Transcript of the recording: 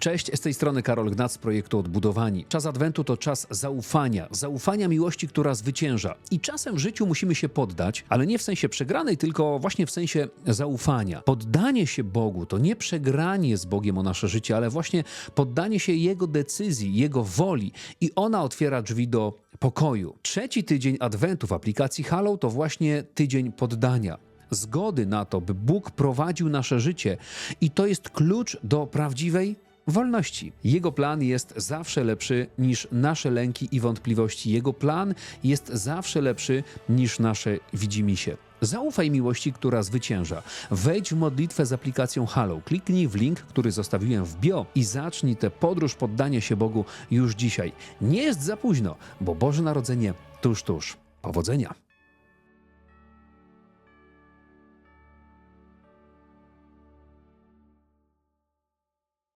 Cześć, z tej strony Karol Gnac z projektu Odbudowani. Czas Adwentu to czas zaufania, zaufania miłości, która zwycięża. I czasem w życiu musimy się poddać, ale nie w sensie przegranej, tylko właśnie w sensie zaufania. Poddanie się Bogu to nie przegranie z Bogiem o nasze życie, ale właśnie poddanie się Jego decyzji, Jego woli i ona otwiera drzwi do pokoju. Trzeci tydzień Adwentu w aplikacji Halo to właśnie tydzień poddania zgody na to, by Bóg prowadził nasze życie, i to jest klucz do prawdziwej wolności. Jego plan jest zawsze lepszy niż nasze lęki i wątpliwości. Jego plan jest zawsze lepszy niż nasze widzimisię. Zaufaj miłości, która zwycięża. Wejdź w modlitwę z aplikacją Halo. Kliknij w link, który zostawiłem w bio i zacznij tę podróż poddania się Bogu już dzisiaj. Nie jest za późno, bo Boże Narodzenie tuż, tuż. Powodzenia!